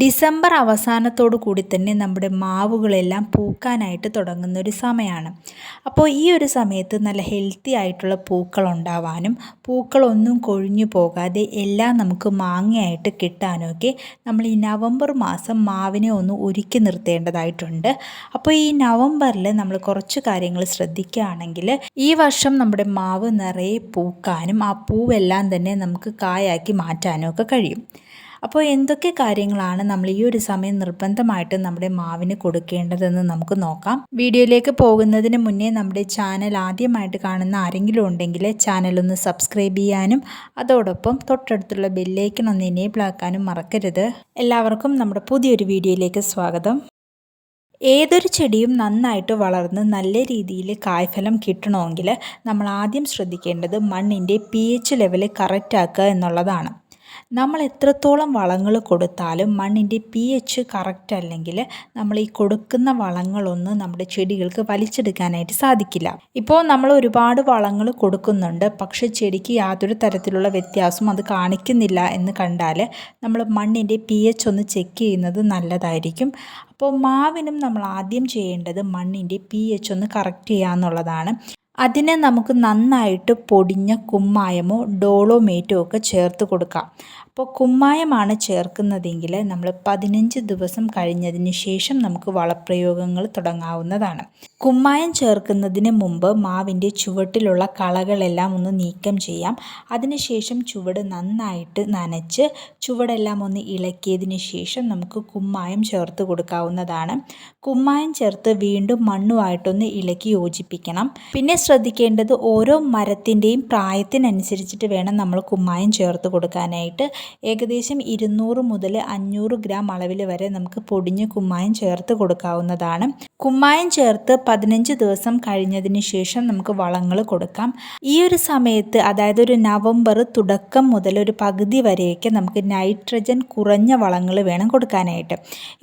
December അവസാനത്തോടു കൂടി തന്നെ നമ്മുടെ മാവുകളെല്ലാം പൂക്കാനായിട്ട് തുടങ്ങുന്ന ഒരു സമയമാണ് അപ്പോൾ ഈ ഒരു സമയത്ത് നല്ല ഹെൽത്തി ആയിട്ടുള്ള പൂക്കൾ ഉണ്ടാവാനും പൂക്കളൊന്നും കൊഴിഞ്ഞു പോകാതെ എല്ലാം നമുക്ക് മാങ്ങയായിട്ട് കിട്ടാനൊക്കെ നമ്മൾ ഈ നവംബർ മാസം മാവിനെ ഒന്ന് ഒരുക്കി നിർത്തേണ്ടതായിട്ടുണ്ട്. അപ്പോൾ ഈ നവംബറിൽ നമ്മൾ കുറച്ച് കാര്യങ്ങൾ ശ്രദ്ധിക്കുകയാണെങ്കിൽ ഈ വർഷം നമ്മുടെ മാവ് നിറയെ പൂക്കാനും ആ പൂവെല്ലാം തന്നെ നമുക്ക് കായാക്കി മാറ്റാനും ഒക്കെ കഴിയും. അപ്പോൾ എന്തൊക്കെ കാര്യങ്ങളാണ് നമ്മൾ ഈ ഒരു സമയം നിർബന്ധമായിട്ടും നമ്മുടെ മാവിന് കൊടുക്കേണ്ടതെന്ന് നമുക്ക് നോക്കാം. വീഡിയോയിലേക്ക് പോകുന്നതിന് മുന്നേ നമ്മുടെ ചാനൽ ആദ്യമായിട്ട് കാണുന്ന ആരെങ്കിലും ഉണ്ടെങ്കിൽ ചാനൽ ഒന്ന് സബ്സ്ക്രൈബ് ചെയ്യാനും അതോടൊപ്പം തൊട്ടടുത്തുള്ള ബെല്ലേക്കൺ ഒന്ന് എനേബിൾ ആക്കാനും മറക്കരുത്. എല്ലാവർക്കും നമ്മുടെ പുതിയൊരു വീഡിയോയിലേക്ക് സ്വാഗതം. ഏതൊരു ചെടിയും നന്നായിട്ട് വളർന്ന് നല്ല രീതിയിൽ കായ്ഫലം കിട്ടണമെങ്കിൽ നമ്മൾ ആദ്യം ശ്രദ്ധിക്കേണ്ടത് മണ്ണിന്റെ പി എച്ച് ലെവൽ കറക്റ്റാക്കുക എന്നുള്ളതാണ്. നമ്മൾ എത്രത്തോളം വളങ്ങൾ കൊടുത്താലും മണ്ണിന്റെ പി എച്ച് കറക്റ്റ് അല്ലെങ്കിൽ നമ്മൾ ഈ കൊടുക്കുന്ന വളങ്ങളൊന്നും നമ്മുടെ ചെടികൾക്ക് വലിച്ചെടുക്കാനായിട്ട് സാധിക്കില്ല. ഇപ്പോൾ നമ്മൾ ഒരുപാട് വളങ്ങൾ കൊടുക്കുന്നുണ്ട്. പക്ഷേ ചെടിക്ക് യാതൊരു തരത്തിലുള്ള വ്യത്യാസവും അത് കാണിക്കുന്നില്ല എന്ന് കണ്ടാൽ നമ്മൾ മണ്ണിന്റെ പി എച്ച് ഒന്ന് ചെക്ക് ചെയ്യുന്നത് നല്ലതായിരിക്കും. അപ്പോൾ മാവിനും നമ്മൾ ആദ്യം ചെയ്യേണ്ടത് മണ്ണിന്റെ പി എച്ച് ഒന്ന് കറക്റ്റ് ചെയ്യുക എന്നുള്ളതാണ്. അതിനെ നമുക്ക് നന്നായിട്ട് പൊടിഞ്ഞ കുമ്മായമോ ഡോളോമേറ്റോ ഒക്കെ ചേർത്ത് കൊടുക്കാം. അപ്പോൾ കുമ്മായമാണ് ചേർക്കുന്നതെങ്കിൽ നമ്മൾ പതിനഞ്ച് ദിവസം കഴിഞ്ഞതിന് ശേഷം നമുക്ക് വളപ്രയോഗങ്ങൾ തുടങ്ങാവുന്നതാണ്. കുമ്മായം ചേർക്കുന്നതിന് മുമ്പ് മാവിന്റെ ചുവട്ടിലുള്ള കളകളെല്ലാം ഒന്ന് നീക്കം ചെയ്യാം. അതിനുശേഷം ചുവട് നന്നായിട്ട് നനച്ച് ചുവടെല്ലാം ഒന്ന് ഇളക്കിയതിന് ശേഷം നമുക്ക് കുമ്മായം ചേർത്ത് കൊടുക്കാവുന്നതാണ്. കുമ്മായം ചേർത്ത് വീണ്ടും മണ്ണുമായിട്ടൊന്ന് ഇളക്കി യോജിപ്പിക്കണം. പിന്നെ ശ്രദ്ധിക്കേണ്ടത് ഓരോ മരത്തിന്റെയും പ്രായത്തിനനുസരിച്ചിട്ട് വേണം നമ്മൾ കുമ്മായം ചേർത്ത് കൊടുക്കാനായിട്ട്. ഏകദേശം ഇരുന്നൂറ് മുതൽ അഞ്ഞൂറ് ഗ്രാം അളവിൽ വരെ നമുക്ക് പൊടിഞ്ഞ് കുമ്മായം ചേർത്ത് കൊടുക്കാവുന്നതാണ്. കുമ്മായം ചേർത്ത് പതിനഞ്ച് ദിവസം കഴിഞ്ഞതിന് ശേഷം നമുക്ക് വളങ്ങൾ കൊടുക്കാം. ഈ ഒരു സമയത്ത് അതായത് ഒരു നവംബർ തുടക്കം മുതൽ ഒരു പകുതി വരെയൊക്കെ നമുക്ക് നൈട്രജൻ കുറഞ്ഞ വളങ്ങൾ വേണം കൊടുക്കാനായിട്ട്.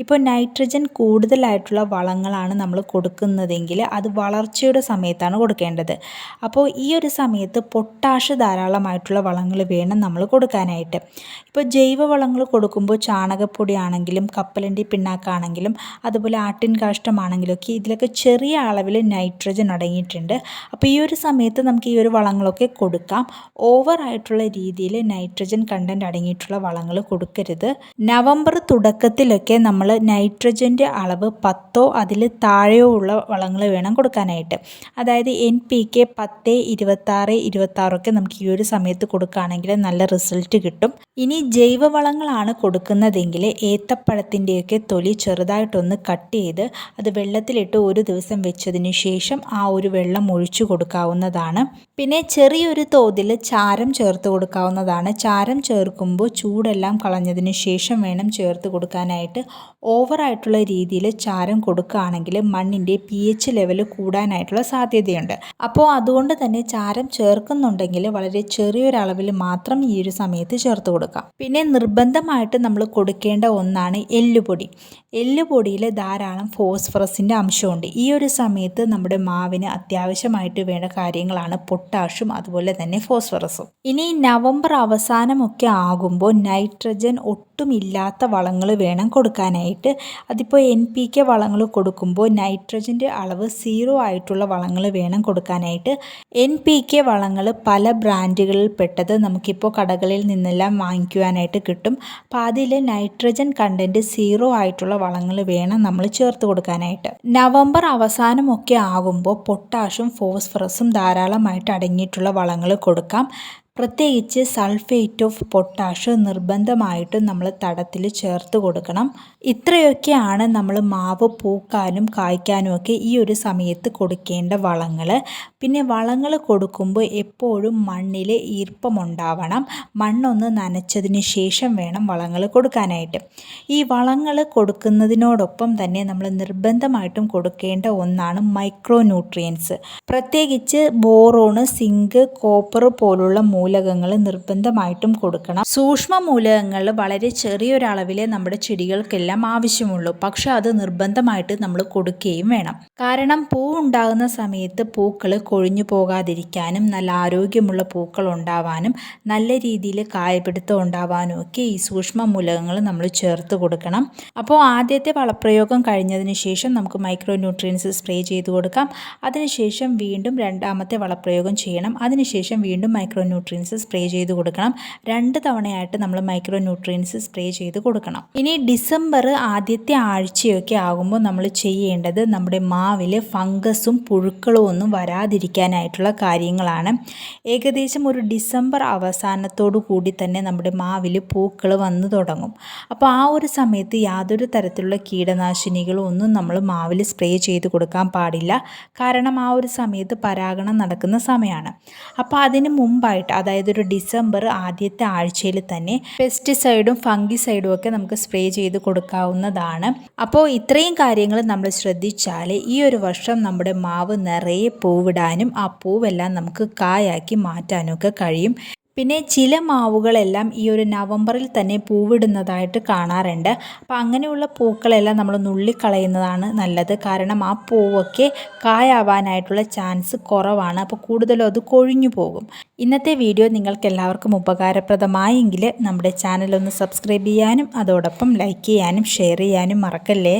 ഇപ്പോൾ നൈട്രജൻ കൂടുതലായിട്ടുള്ള വളങ്ങളാണ് നമ്മൾ കൊടുക്കുന്നതെങ്കിൽ അത് വളർച്ചയുടെ സമയത്താണ് കൊടുക്കേണ്ടത്. അപ്പോൾ ഈ ഒരു സമയത്ത് പൊട്ടാഷ് ധാരാളമായിട്ടുള്ള വളങ്ങൾ വേണം നമ്മൾ കൊടുക്കാനായിട്ട്. ഇപ്പോൾ ജൈവവളങ്ങൾ കൊടുക്കുമ്പോൾ ചാണകപ്പൊടി ആണെങ്കിലും കപ്പലണ്ടി പിണ്ണാക്കാണെങ്കിലും അതുപോലെ ആട്ടിൻ കാഷ്ടമാണെങ്കിലും ഒക്കെ ഇതിലൊക്കെ ചെറിയ അളവിൽ നൈട്രജൻ അടങ്ങിയിട്ടുണ്ട്. അപ്പോൾ ഈ ഒരു സമയത്ത് നമുക്ക് ഈ ഒരു വളങ്ങളൊക്കെ കൊടുക്കാം. ഓവറായിട്ടുള്ള രീതിയിൽ നൈട്രജൻ കണ്ടന്റ് അടങ്ങിയിട്ടുള്ള വളങ്ങൾ കൊടുക്കരുത്. നവംബർ തുടക്കത്തിലൊക്കെ നമ്മൾ നൈട്രജന്റെ അളവ് പത്തോ അതിൽ താഴെയോ ഉള്ള വളങ്ങൾ വേണം കൊടുക്കാനായിട്ട്. അതായത് എൻ പി കെ പത്ത് ഇരുപത്താറ് ഇരുപത്താറൊക്കെ നമുക്ക് ഈ ഒരു സമയത്ത് കൊടുക്കുകയാണെങ്കിൽ നല്ല റിസൾട്ട് കിട്ടും. ഇനി ജൈവവളങ്ങളാണ് കൊടുക്കുന്നതെങ്കിൽ ഏത്തപ്പഴത്തിന്റെയൊക്കെ തൊലി ചെറുതായിട്ടൊന്ന് കട്ട് ചെയ്ത് അത് വെള്ളത്തിലിട്ട് ഒരു ദിവസം വെച്ചതിന് ശേഷം ആ ഒരു വെള്ളം ഒഴിച്ചു കൊടുക്കാവുന്നതാണ്. പിന്നെ ചെറിയൊരു തോതിൽ ചാരം ചേർത്ത് കൊടുക്കാവുന്നതാണ്. ചാരം ചേർക്കുമ്പോൾ ചൂടെല്ലാം കളഞ്ഞതിന് ശേഷം വേണം ചേർത്ത് കൊടുക്കാനായിട്ട്. ഓവറായിട്ടുള്ള രീതിയിൽ ചാരം കൊടുക്കുകയാണെങ്കിൽ മണ്ണിന്റെ പി എച്ച് ലെവൽ കൂടാനായിട്ടുള്ള സാധ്യതയുണ്ട്. അപ്പോൾ അതുകൊണ്ട് തന്നെ ചാരം ചേർക്കുന്നുണ്ടെങ്കിൽ വളരെ ചെറിയൊരളവിൽ മാത്രം ഈ ഒരു സമയത്ത് ചേർത്ത് കൊടുക്കാം. പിന്നെ നിർബന്ധമായിട്ട് നമ്മൾ കൊടുക്കേണ്ട ഒന്നാണ് എല്ലുപൊടി. എല്ലുപൊടിയിൽ ധാരാളം ഫോസ്ഫറസിന്റെ അംശമുണ്ട്. ഈ ഒരു സമയത്ത് നമ്മുടെ മാവിന് അത്യാവശ്യമായിട്ട് വേണ്ട കാര്യങ്ങളാണ് പൊട്ടാഷും അതുപോലെ തന്നെ ഫോസ്ഫറസും. ഇനി നവംബർ അവസാനമൊക്കെ ആകുമ്പോൾ നൈട്രജൻ ഒട്ടും ഇല്ലാത്ത വളങ്ങൾ വേണം കൊടുക്കാനായിട്ട്. അതിപ്പോൾ എൻ പി കെ വളങ്ങൾ കൊടുക്കുമ്പോൾ നൈട്രജന്റെ അളവ് സീറോ ആയിട്ടുള്ള വളങ്ങൾ വേണം കൊടുക്കാനായിട്ട്. എൻ പി കെ വളങ്ങൾ പല ബ്രാൻഡുകളിൽ പെട്ടത് നമുക്കിപ്പോൾ കടകളിൽ നിന്നെല്ലാം വാങ്ങിക്കുവാനായിട്ട് കിട്ടും. അപ്പോൾ അതിൽ നൈട്രജൻ കണ്ടന്റ് സീറോ ആയിട്ടുള്ള വളങ്ങൾ വേണം നമ്മൾ ചേർത്ത് കൊടുക്കാനായിട്ട്. നവംബർ അവസാനമൊക്കെ ആകുമ്പോൾ പൊട്ടാഷും ഫോസ്ഫറസും ധാരാളമായിട്ട് അടങ്ങിയിട്ടുള്ള വളങ്ങൾ കൊടുക്കാം. പ്രത്യേകിച്ച് സൾഫേറ്റ് ഓഫ് പൊട്ടാഷ് നിർബന്ധമായിട്ടും നമ്മൾ തടത്തിൽ ചേർത്ത് കൊടുക്കണം. ഇത്രയൊക്കെയാണ് നമ്മൾ മാവ് പൂക്കാനും കായ്ക്കാനും ഒക്കെ ഈ ഒരു സമയത്ത് കൊടുക്കേണ്ട വളങ്ങൾ. പിന്നെ വളങ്ങൾ കൊടുക്കുമ്പോൾ എപ്പോഴും മണ്ണിൽ ഈർപ്പമുണ്ടാവണം മണ്ണൊന്ന് നനച്ചതിന് ശേഷം വേണം വളങ്ങൾ കൊടുക്കാനായിട്ട്. ഈ വളങ്ങൾ കൊടുക്കുന്നതിനോടൊപ്പം തന്നെ നമ്മൾ നിർബന്ധമായിട്ടും കൊടുക്കേണ്ട ഒന്നാണ് മൈക്രോ ന്യൂട്രിയൻസ് പ്രത്യേകിച്ച് ബോറോണ് സിങ്ക് കോപ്പർ പോലുള്ള മൂലകങ്ങൾ നിർബന്ധമായിട്ടും കൊടുക്കണം. സൂക്ഷ്മ മൂലകങ്ങൾ വളരെ ചെറിയൊരളവിലെ നമ്മുടെ ചെടികൾക്കെല്ലാം ആവശ്യമുള്ളൂ. പക്ഷെ അത് നിർബന്ധമായിട്ട് നമ്മൾ കൊടുക്കുകയും വേണം. കാരണം പൂ ഉണ്ടാകുന്ന സമയത്ത് പൂക്കൾ കൊഴിഞ്ഞു പോകാതിരിക്കാനും നല്ല ആരോഗ്യമുള്ള പൂക്കൾ ഉണ്ടാവാനും നല്ല രീതിയിൽ കായപിടുത്തം ഉണ്ടാവാനും ഒക്കെ ഈ സൂക്ഷ്മ മൂലകങ്ങൾ നമ്മൾ ചേർത്ത് കൊടുക്കണം. അപ്പോൾ ആദ്യത്തെ വളപ്രയോഗം കഴിഞ്ഞതിന് ശേഷം നമുക്ക് മൈക്രോ ന്യൂട്രിയൻസ് സ്പ്രേ ചെയ്ത് കൊടുക്കാം. അതിനുശേഷം വീണ്ടും രണ്ടാമത്തെ വളപ്രയോഗം ചെയ്യണം. അതിനുശേഷം വീണ്ടും മൈക്രോ ന്യൂട്രിയൻസ് സ്പ്രേ ചെയ്ത് കൊടുക്കണം. രണ്ട് തവണയായിട്ട് നമ്മൾ മൈക്രോ ന്യൂട്രിയൻസ് സ്പ്രേ ചെയ്ത് കൊടുക്കണം. ഇനി ഡിസംബർ ആദ്യത്തെ ആഴ്ചയൊക്കെ ആകുമ്പോൾ നമ്മൾ ചെയ്യേണ്ടത് നമ്മുടെ മാവിൽ ഫംഗസും പുഴുക്കളും ഒന്നും വരാതിരിക്കാനായിട്ടുള്ള കാര്യങ്ങളാണ്. ഏകദേശം ഒരു ഡിസംബർ അവസാനത്തോടു കൂടി തന്നെ നമ്മുടെ മാവിൽ പൂക്കൾ വന്നു തുടങ്ങും. അപ്പോൾ ആ ഒരു സമയത്ത് യാതൊരു തരത്തിലുള്ള കീടനാശിനികളും ഒന്നും നമ്മൾ മാവിൽ സ്പ്രേ ചെയ്ത് കൊടുക്കാൻ പാടില്ല. കാരണം ആ ഒരു സമയത്ത് പരാഗണം നടക്കുന്ന സമയമാണ്. അപ്പോൾ അതിന് മുമ്പായിട്ട് അതായത് ഒരു ഡിസംബർ ആദ്യത്തെ ആഴ്ചയിൽ തന്നെ പെസ്റ്റിസൈഡും ഫംഗിസൈഡും ഒക്കെ നമുക്ക് സ്പ്രേ ചെയ്ത് കൊടുക്കാവുന്നതാണ്. അപ്പോൾ ഇത്രയും കാര്യങ്ങൾ നമ്മൾ ശ്രദ്ധിച്ചാൽ ഈ ഒരു വർഷം നമ്മുടെ മാവ് നിറയെ പൂവിടാനും ആ പൂവെല്ലാം നമുക്ക് കായാക്കി മാറ്റാനും ഒക്കെ കഴിയും. പിന്നെ ചില മാവുകളെല്ലാം ഈ ഒരു നവംബറിൽ തന്നെ പൂവിടുന്നതായിട്ട് കാണാറുണ്ട്. അപ്പോൾ അങ്ങനെയുള്ള പൂക്കളെല്ലാം നമ്മൾ നുള്ളിക്കളയുന്നതാണ് നല്ലത്. കാരണം ആ പൂവൊക്കെ കായാവാനായിട്ടുള്ള ചാൻസ് കുറവാണ്. അപ്പോൾ കൂടുതലും അത് കൊഴിഞ്ഞു പോകും. ഇന്നത്തെ വീഡിയോ നിങ്ങൾക്ക് എല്ലാവർക്കും ഉപകാരപ്രദമായെങ്കിൽ നമ്മുടെ ചാനൽ ഒന്ന് സബ്സ്ക്രൈബ് ചെയ്യാനും അതോടൊപ്പം ലൈക്ക് ചെയ്യാനും ഷെയർ ചെയ്യാനും മറക്കല്ലേ?